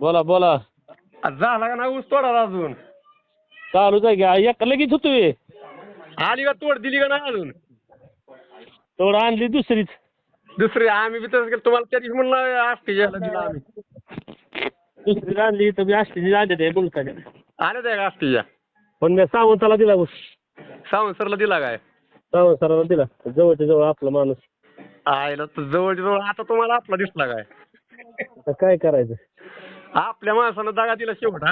बोला बोला. झाला का नाही ऊस तोडा अजून? चालूच आहे की. एक लगेच होतोय आली का तोड दिली का नाही अजून? तेवढं आणली दुसरीच. दुसरी आम्ही बी तसं केलं. तुम्हाला त्या दिवशी म्हणलं यायला दिला आम्ही. दुसरी आणली तर मी आष्टीची आणले ते मुलकाच्या आले त्या का आष्टीच्या. पण मी सावंताला दिला ऊस. सावंत सरला दिला काय? सावंत सरांना दिला. जवळच्या जवळ आपला माणूस. आयला तर जवळच्या जवळ आता तुम्हाला आपला दिसला काय? आता काय करायचं? आपल्या माणसानं जागा दिला शेवट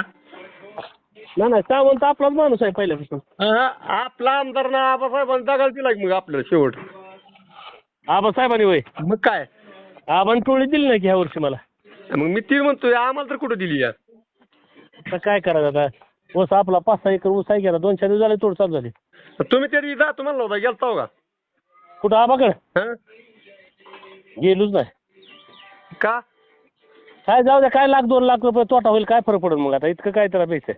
नाही नाही सावंत आपलाच माणूस आहे पहिल्यापासून. हा, आपला आमदार ना आबासाहेबांनी जागा दिला की मग आपल्याला शेवट. आबा साहेबांनी वय मग काय? आबान टोळी दिली नाही की ह्या वर्षी मला. मग मी ती म्हणतोय आम्हाला तर कुठं दिली या आता काय करायचं आता ऊस आपला पाच सहा एकर ऊस आहे गेला दोन चार दिवस झाले तोड चालू झाली. तुम्ही तरी जा तुम्हाला होता गेलता हो का? कुठं आबाकडे? हा? गेलोच नाही. का? काय जाऊ द्या काय लाख दोन लाख रुपये तोटा होईल काय फरक पडेल मग आता? इतकं काय तर पैसे?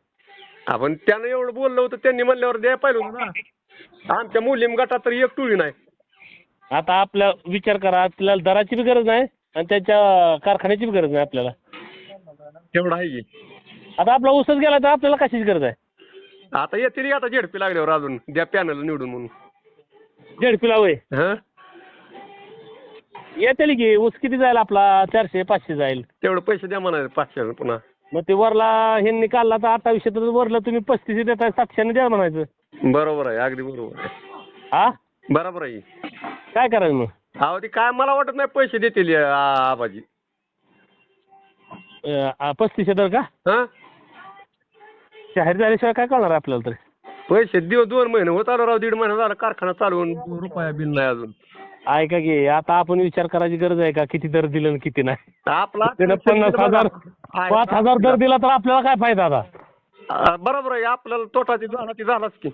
आपण त्यानं एवढं बोललं होतं त्यांनी म्हणल्यावर पाहिजे होतं ना. आमच्या मुलीम गटात तर एक टोळी नाही. आता आपल्या विचार करा आपल्याला दराची बी गरज नाही आणि त्याच्या कारखान्याची बी गरज नाही आपल्याला. तेवढं आहे की. आता आपला ऊसच गेला तर आपल्याला कशाची गरज आहे? आता येतील आता झेडपी लागल्यावर अजून द्या पॅनल निवडून म्हणून. झेडपीला वय हा? येतील की ऊस किती जाईल आपला? चारशे पाचशे जाईल. तेवढं पैसे द्या म्हणाले पाचशे पुन्हा. मग ते वरला ह्यांनी काढला तर अठ्ठावीसशे तर वरला तुम्ही पस्तीसशे देताय सातशेने द्या म्हणायचं. बरोबर आहे अगदी बरोबर आहे. हा? बरोबर आहे. काय करायचं मग? अहो ते काय मला वाटत नाही पैसे देतील आबाजी. अं, आ, पस्तीसशे तर का? हा? जाहीर झाल्याशिवाय काय कळणार आपल्याला तरी? पैसे दिवस दोन महिने होत आलो राव दीड महिना झाला कारखाना चालवून रुपया बिल नाही अजून. ऐका की आता आपण विचार करायची गरज आहे का? किती दर दिलं आणि किती नाही? आपला त्यानं पन्नास हजार पाच हजार दर दिला तर आपल्याला काय फायदा आता? बरोबर आहे. आपल्याला तोटा ती झाला ती झालाच की.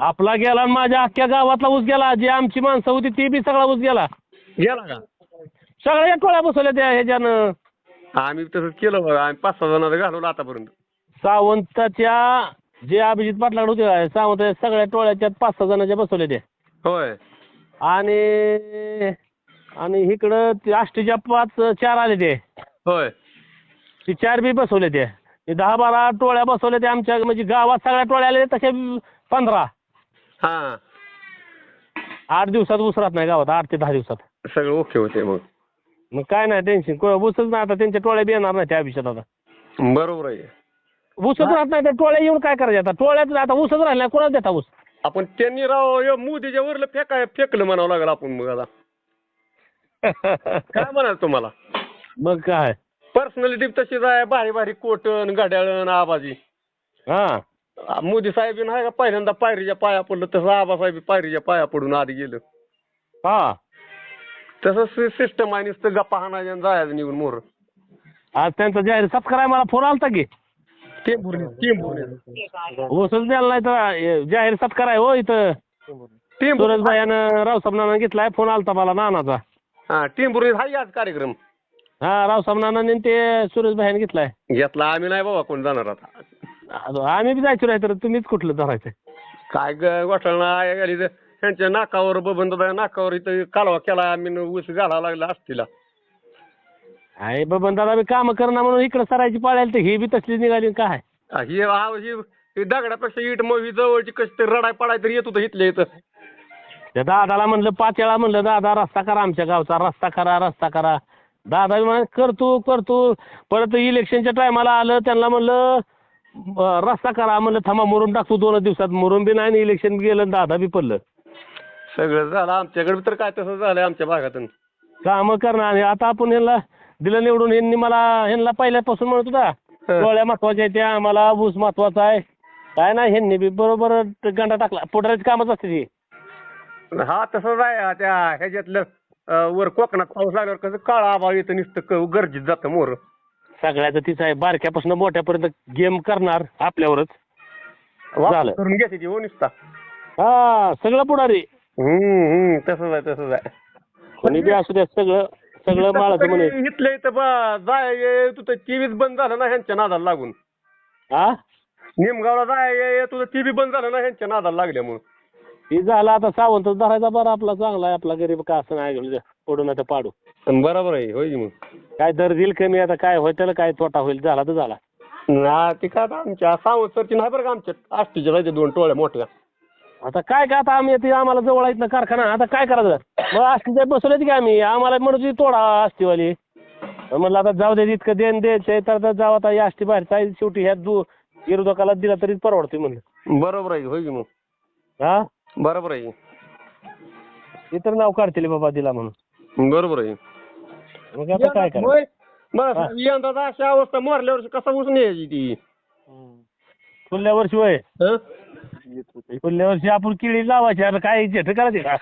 आपला गेला आणि माझ्या अख्ख्या गावातला ऊस गेला. जी आमची माणसं होती ती बी सगळा ऊस गेला. गेला का? सगळ्या टोळ्या बसवल्या त्या ह्याच्यानं. आम्ही तसंच केलं बघा. आम्ही पाच सहा जणांना घालवलं आतापर्यंत. सावंताच्या जे अभिजित पाटलाकडे होते सावंत सगळ्या टोळ्याच्या पाच सहा जणांच्या बसवल्या त्या. होय. आणि आणि इकडं ते आष्टीच्या पाच चार आले ते. होय. ती चार बी बसवले ते. ते दहा बारा टोळ्या बसवल्या त्या आमच्या म्हणजे गावात सगळ्या टोळ्या आल्या तशा पंधरा. हा. आठ दिवसात उसरात नाही गावात आठ ते दहा दिवसात. सगळं ओके होते मग. मग काय नाही टेन्शन को उसच नाही आता त्यांच्या टोळ्या बी येणार नाही त्या अभिषेक आता. बरोबर आहे. उसच राहत नाही तर टोळ्या येऊन काय करायचं आता? टोळ्यात आता उसच राहिला कोणाला देता ऊस? आपण त्यांनी राव मोदीच्या वरलं फेकाय फेकलं म्हणावं लागलं आपण मग आता. काय म्हणाल तुम्हाला? मग काय? पर्सनॅलिटी तशीच आहे भारी भारी कोटन घड्याळन आबाजी. हा. मोदी साहेब नाही का पहिल्यांदा पायरीच्या पाया पडलं तसं आबासाहेब पायरीच्या पाया पडून आधी गेलं. हा. तसं सिस्टम आहे नुसतं गप्पा हाणायच्या आणि जायचं निघून मोर. आज त्यांचा जाहीर सत्कार मला फोन आलता की. टेंभुर्णी टेंभुर्णी. द्यायला नाही तर हे जाहीर सत्कार आहे हो इथं. टेंभुर्णी. सुरज भाईनं रावसाहेब नाना घेतलाय फोन आलता मला नानाचा. हा टेंभुर्णी हाय आज कार्यक्रम. हा रावसाहेब नानाने ते सुरज भाईने घेतलाय. घेतला आम्ही नाही बाबा कोण जाणार आता. आता आम्ही बी जायचो नाही तर तुम्हीच कुठलं धरायचं? काय गोठळणा गेली तर त्यांच्या नाकावर बबन नाकावर इथं कालवा केला आम्ही न ऊस घालायला लागला असतीला आहे बबन दादा बी कामं करणार म्हणून इकडं सरायची पाळायला तर ही बी तसली निघाली काय? आ, ही हा ही ही दगडापेक्षा इट मग ही जवळची कशी तरी रडाय पडाय तर येत होतं इथल्या इथं. त्या दादाला म्हणलं पाच वेळा म्हणलं दादा रस्ता करा आमच्या गावचा रस्ता करा रस्ता करा. दादा बी म्हणा करतो करतो. परत इलेक्शनच्या टायमाला आलं त्यांना म्हणलं ब- रस्ता करा. म्हणलं थांबा मुरुम टाकतो दोन दिवसात. मुरुम बी नाही इलेक्शन गेलं आणि दादा बी पडलं. सगळं झालं आमच्याकडे तर काय तसं झालंय आमच्या भागातून. कामं करणार आणि आता आपण ह्यांना दिलं निवडून. ह्यांनी मला ह्यांना पहिल्यापासून म्हणत होता डोळ्या महत्त्वाच्या आहेत त्या मला ऊस महत्त्वाचा आहे. काय नाही ह्यांनी बी बरोबर गंडा टाकला. पुढारीच कामच असते ती. हा तसंच आहे. त्या ह्याच्यातलं अं, वर कोकणात पाऊस लागल्यावर कसं काळा आभाळ येतं नुसतं क- गरजेत जातं मोर. सगळ्याचं तीच आहे. बारक्यापासून मोठ्यापर्यंत गेम करणार आपल्यावरच. वापर झालं. करून घेते ती हो नुसता. हा सगळं पुढारी. हम्म हम्म तसंच आहे तसंच आहे. कोणी बी असू द्या सगळं. सगळं माळाचं म्हणे. इथल्या इथं बा जाय ये तुझं टीव्हीच बंद झालं ना ह्यांच्या नादाला लागून. हा निमगावला जाय ये तुझं टीव्ही बंद झालं ना ह्यांच्या नादाला लागल्यामुळं. ती झाला आता सावंत धरायचा बरं आपला चांगला आहे आपला गरीब का असं नाही घेऊन पडून आता पाडू. बरोबर आहे होय की मग. काय दर देईल कमी आता काय होईल त्याला काय तोटा होईल झाला तर झाला. ना ते काय आता आमच्या सावंत सरची नाही बरं का आमच्या आष्टीच्या राहायच्या दोन टोळ्या मोठ्या. आता काय का आता आम्ही ते आम्हाला जवळ आहेत ना कारखाना आता काय करायचं? मग असती बसवले की आम्ही? आम्हाला म्हणत होती तोडा असतीवाली म्हणलं आता जाऊ दे इतकं देण द्यायचंय तर जाऊ आता या असती बाहेर चालेल शेवटी ह्या दु विरोधकाला दिला तरी परवडतोय म्हणलं. बरोबर आहे होय की मग. हा? बरोबर आहे. इतर नाव काढतील बाबा दिला म्हणून. बरोबर आहे. मग आता काय करायचं? होय? मग यंदा अशा अवस्था मरल्यावर कसा उसून यायची ती? पुढल्या वर्षी वय हं? पुढल्या वर्षी आपण किळी लावायची आता काय झेट करायची? का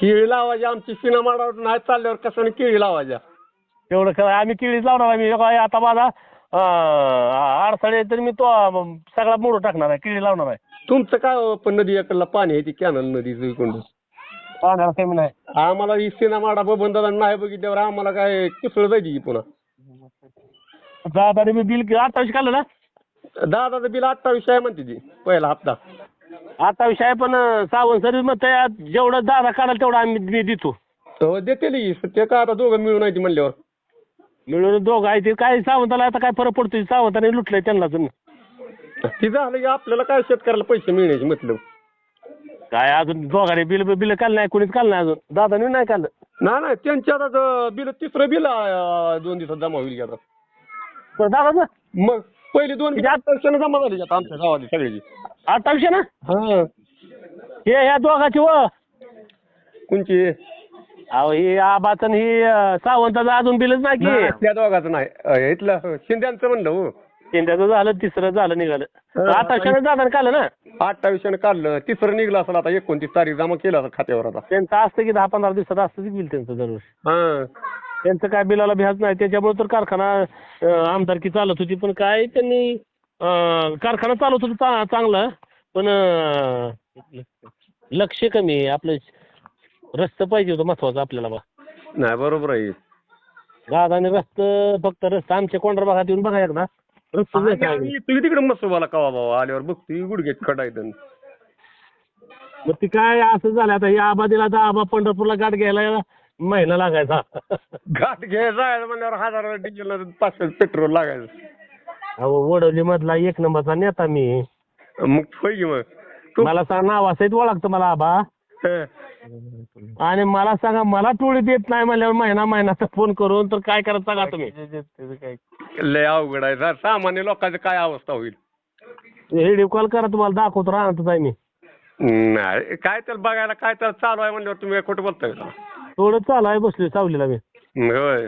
केळी लावायची आमची सिनेमा नाही चालल्यावर कशाने केळी लावायच्या? तेवढं खरं आम्ही किळीच लावणार बघा, आता माझा अं, अडथळे तर मी तो अं, सगळा मोडून टाकणार आहे किळी लावणार आहे तुमचं काय हो, पण नदी एकडला पाणी आहे ती कॅनल नदीचं इकडून पाहणार कमी नाही. आम्हाला ही सिनेमा बंद नाही बघितल्यावर आम्हाला काय किसळ जायची की पुन्हा? जात आणि मी बिल अठ्ठावीस काढलं ना? दादाचं बिल अठ्ठावीसशे आहे म्हणते ती पहिला हप्ता. अठ्ठावीस आहे पण अं, सावंत सर मग त्या जेवढं दादा काढाल तेवढं आम्ही मी देतो. हो देते ते काय आता दोघं मिळून आहे ती म्हणल्यावर. मिळून दोघं आहे ते काय सावंताला आता काय फरक पडतोय? सावंताने लुटलंय त्यांनाच ती झालं की आपल्याला काय शेतकऱ्याला पैसे मिळण्याची मतलब काय अजून दोघांनी बिल बिल काढलं नाही कोणीच काढलं नाही अजून. दादाने नाही काढलं. नाही नाही त्यांच्या आता बिल तिसरं बिल दोन दिवसात जमा होईल की आता. पण दादाचं मग? पहिली दोन अठ्ठावीसशे जमा झाली आता आमच्या गावातली सगळ्याची अठ्ठावीसशे ना हा. हे ह्या दोघाची व कोणची? अहो ही आबाचं आणि ही अं, सावंताचं अजून बिलच नाही की. त्या दोघाचं नाही. अं, इथलं शिंद्यांचं म्हणलं हो. तीनट्याचं झालं तिसरं झालं निघालं. अठ्ठावीसशे दादाने काढलं ना? अठ्ठावीसशे काढलं. तिसरं निघलं असेल आता एकोणतीस तारीख जमा केलं असेल खात्यावर आता. त्यांचं असतं की दहा पंधरा दिवसात असतं की बिल त्यांचं दरवर्षी? हा. त्यांचं काय बिलाला भ्याज नाही त्याच्यामुळे तर कारखाना अं, आमदारकी चालत होती. पण काय त्यांनी अं, कारखाना चालत होता चा- चांगलं. पण अं, लक्ष कमी आहे. आपलं रस्तं पाहिजे होतं महत्वाचं आपल्याला बा. नाही बरोबर आहे. दादाने रस्तं फक्त रस्ता आमच्या कोंढर भागात येऊन बघा एकदा. रस्ता आणि आम्ही- तुम्ही तिकडे मसोबाला कवा बाबा आल्यावर बघतो गुडघ्यात खडायचं मग ती काय असं झालं आता या आबादीला तर आबा पंढरपूरला गाठ घ्यायला महिना लागायचा. घाट घे जायचं म्हणल्यावर हजार डिझेल पाचशे पेट्रोल लागायचं. अहो वडवली मधला एक नंबरचा नेता मी. मग होय की मग? तू मला सांग नावासहित ओळखतं मला आबा. हं. आणि मला सांगा मला टोळी देत नाही म्हणल्यावर महिना महिन्याचा फोन करून तर काय करत सांगा तुम्ही? लय अवघड आहे. जर सामान्य लोकांची काय अवस्था होईल? व्हिडिओ कॉल करा तुम्हाला दाखवतो राहणार आहे मी. नाही काय तर बघायला काय तर चालू आहे म्हणल्यावर तुम्ही खोटं बोलताय का? थोडं चालाय बसलोय सावलीला मी होय.